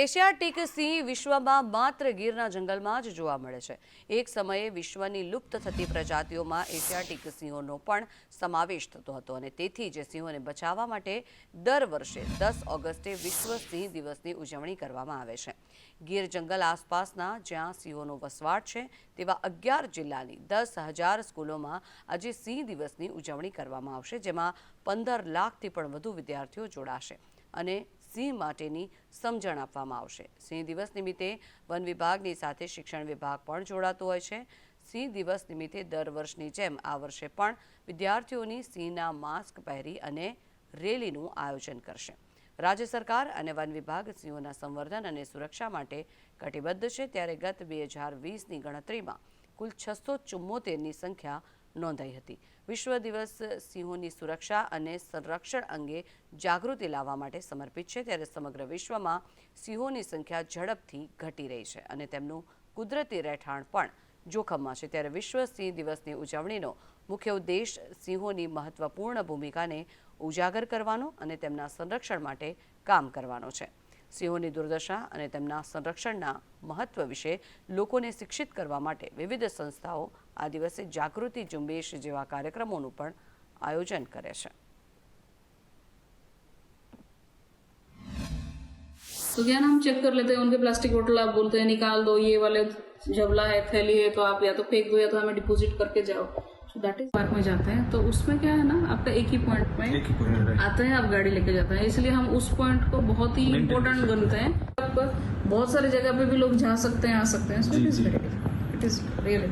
Asiatic સિંહ વિશ્વમાં માત્ર ગીરના જંગલમાં જ જોવા મળે છે. એક સમયે વિશ્વની લુપ્ત થતી પ્રજાતિઓમાં એશિયાટિક સિંહોનો પણ સમાવેશ થતો હતો અને તેથી જે સિંહોને બચાવવા માટે દર વર્ષે દસ ઓગસ્ટે વિશ્વ સિંહ દિવસની ઉજવણી કરવામાં આવે છે. ગીર જંગલ આસપાસના જ્યાં સિંહોનો વસવાટ છે તેવા અગિયાર જિલ્લાની દસ હજાર સ્કૂલોમાં આજે સિંહ દિવસની ઉજવણી કરવામાં આવશે, જેમાં પંદર લાખથી પણ વધુ વિદ્યાર્થીઓ જોડાશે. અને સિંહ માટેની સમજણ આપવામાં આવશે. સિંહ દિવસ નિમિત્તે વન વિભાગની સાથે શિક્ષણ વિભાગ પણ જોડાતું હોય છે. સિંહ દિવસ નિમિત્તે દર વર્ષની જેમ આ વર્ષે પણ વિદ્યાર્થીઓની સિંહના માસ્ક પહેરી અને રેલીનું આયોજન કરશે. રાજ્ય સરકાર અને વન વિભાગ સિંહોના સંવર્ધન અને સુરક્ષા માટે કટિબદ્ધ છે. ત્યારે ગત બે હજાર વીસની ગણતરીમાં કુલ છસો ચુમ્મોતેરની સંખ્યા નોંધાઈ હતી. વિશ્વ દિવસ સિંહોની સુરક્ષા અને સંરક્ષણ અંગે જાગૃતિ લાવવા માટે સમર્પિત છે. ત્યારે સમગ્ર વિશ્વમાં સિંહોની સંખ્યા ઝડપથી ઘટી રહી છે અને તેમનું કુદરતી રહેઠાણ પણ જોખમમાં છે. ત્યારે વિશ્વ સિંહ દિવસની ઉજવણીનો મુખ્ય ઉદ્દેશ સિંહોની મહત્વપૂર્ણ ભૂમિકાને ઉજાગર કરવાનો અને તેમના સંરક્ષણ માટે કામ કરવાનો છે. સિંહોની દુર્દશા અને તેમના સંરક્ષણના મહત્વ વિશે લોકોને શિક્ષિત કરવા માટે વિવિધ સંસ્થાઓ આ દિવસે જાગૃતિ ઝુંબેશ જેવા કાર્યક્રમોનું પણ આયોજન કરે છે तो क्या ना हम चेक कर लेते हैं उनके प्लास्टिक बोतल आप बोलते हैं निकाल दो ये वाले जबला है थैली है तो आप या तो फेंक दो या तो हमें डिपॉजिट करके जाओ दैट इज़ पार्क में जाते हैं। तो उसमें क्या है ना आपका एक ही पॉइंट में एक ही पॉइंट आते हैं आप गाड़ी लेके जाते हैं। इसलिए हम उस पॉइंट को बहुत ही इम्पोर्टेंट बनते हैं। आप बहुत सारी जगह पे भी लोग जा सकते हैं आ सकते हैं। It is really